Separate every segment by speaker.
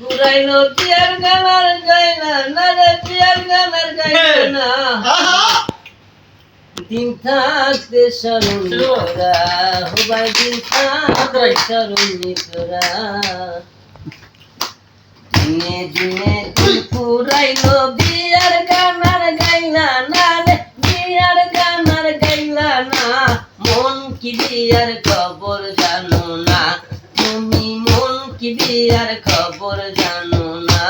Speaker 1: পুরাইলো peer গানার গাইনা না রে গানার গাইনা দিন থাকতে স্মরণ করা হবাই দিন থাকতে স্মরণ করা দিনে দিনে দিন পুরাইলো বিয়ার গানার গাইলা না রে বিয়ার গানার গাইলা না মন কি বিয়ার খবর জানো না? কি বিয়ার খবর জানো না?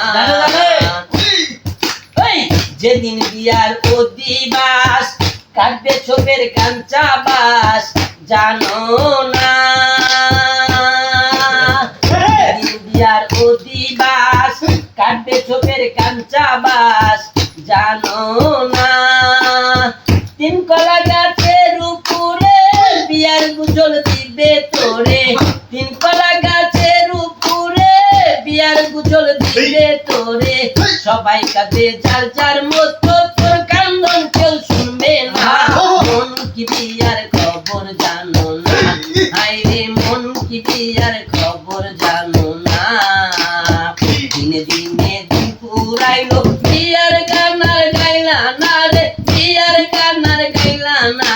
Speaker 1: যেদিন বিয়ার অধিবাস কাটবে ছোপের কাঞ্চা বাস জানো না? বিয়ার অধিবাস কাটবে ছোপের কাঞ্চা বাস জানো না? তিন কলা গাছের উপরে বিয়ার গুজল দিবে তোরে। তিন কলা উপরে গুজল দিবে তোরে। সবাই কাঁদে যার যার মতো তোর কান্দন কেউ শুনবে না। মন কি বিয়ার খবর জানো না? হাইরে মন কি বিয়ার খবর জানো না? দিনে দিনে দিন পুরাইলো বিয়ার গানার গাইলা না রে বিয়ার গানার গাইলা না।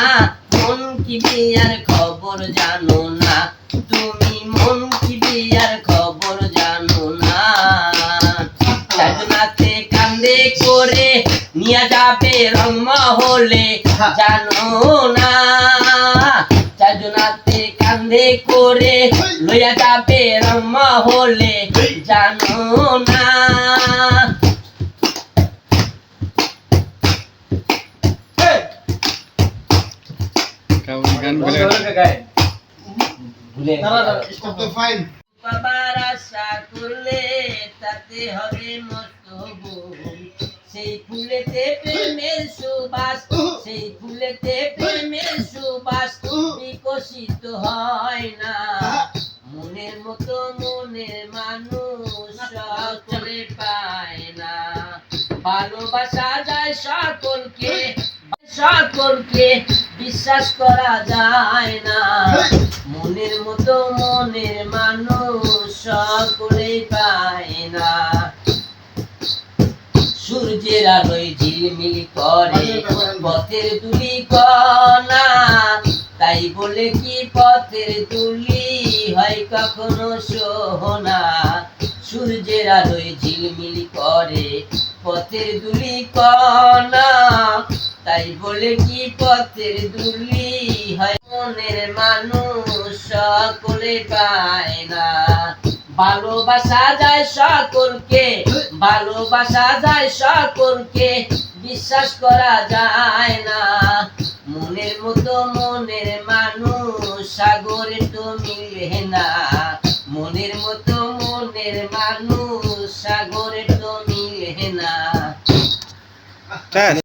Speaker 1: মন কি বিয়ার খবর জানো নিয়ে যাবে রং মহলে জানো না। সাজনাতে কান্দে করে লইয়া যাবে রং মহলে জানো না।
Speaker 2: গান
Speaker 1: ভুলে. বাবার আশা করলে তাতে হবে সেই ফুলেতে প্রেমের সুবাস, সেই ফুলেতে প্রেমের মনের মতো মনের মানুষ সকলে ভালোবাসা যায় সকলকে সকলকে বিশ্বাস করা যায় না। মনের মতো মনের মানুষ সকলে পায় না। সূর্যের আলোয় ঝিলমিল করে। পথের দুলি কণা, তাই বলে কি পথের দুলি হয় কখনো সোহনা? সূর্যের আলোয় ঝিলমিল করে, পথের দুলি কণা, তাই বলে কি পথের দুলি হয়? মনের মানুষ সকলে পায় না। ভালোবাসা যায় সকলকে ভালোবাসা যায় সকলকে, বিশ্বাস করা যায় না। মনের মতো মনের মানুষ, সাগরে তো মিলে না। মনের মতো মনের মানুষ, সাগরে তো মিলে না।